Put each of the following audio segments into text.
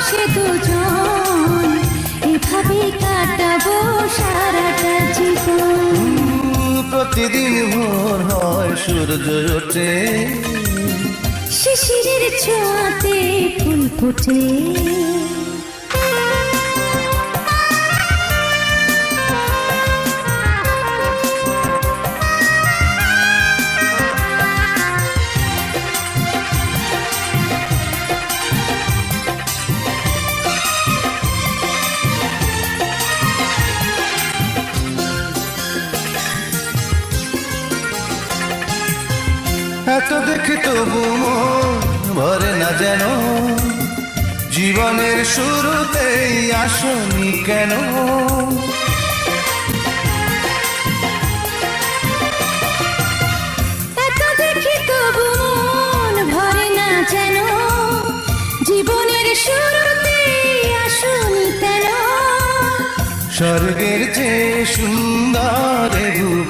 বসে দুজন এভাবে কাটাবো সারাটা জীবন। প্রতিদিন ভোর হয় সূর্য ওঠে। শিশিরের ছোঁয়াতে ফুল ফোটে। এত দেখে তবু ভরে না যেন। জীবনের শুরুতেই আসনি কেন? এত দেখি তবু মন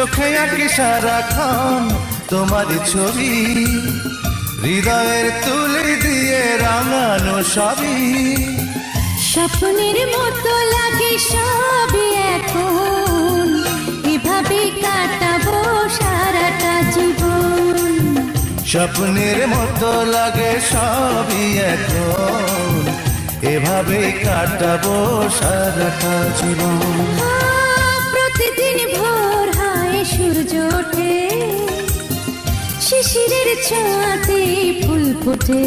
চোখে আঁকি সারাক্ষণ তোমার ছবি। হৃদয়ের তুলে দিয়ে রাঙানো সবই। স্বপ্নের মতো লাগে সবই এখন। এভাবে কাটাবো সারাটা জীবন। স্বপ্নের মতো লাগে সবই এখন। এভাবে কাটাবো সারাটা জীবন। ওঠে শিশিরের ছোঁয়াতে ফুল ফোটে।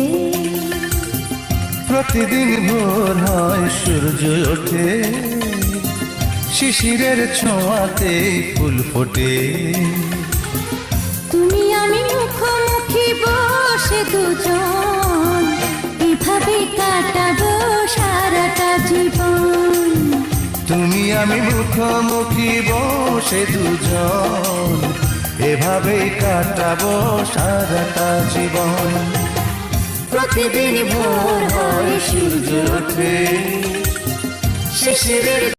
প্রতিদিন ভোর হয় সূর্য ওঠে শিশিরের ছোঁয়াতে ফুল ফোটে। তুমি আমি মুখোমুখি বসে দুজন। এভাবেই কাটাবো সারাটা জীবন। প্রতিদিন ভোর সূর্য শিশিরের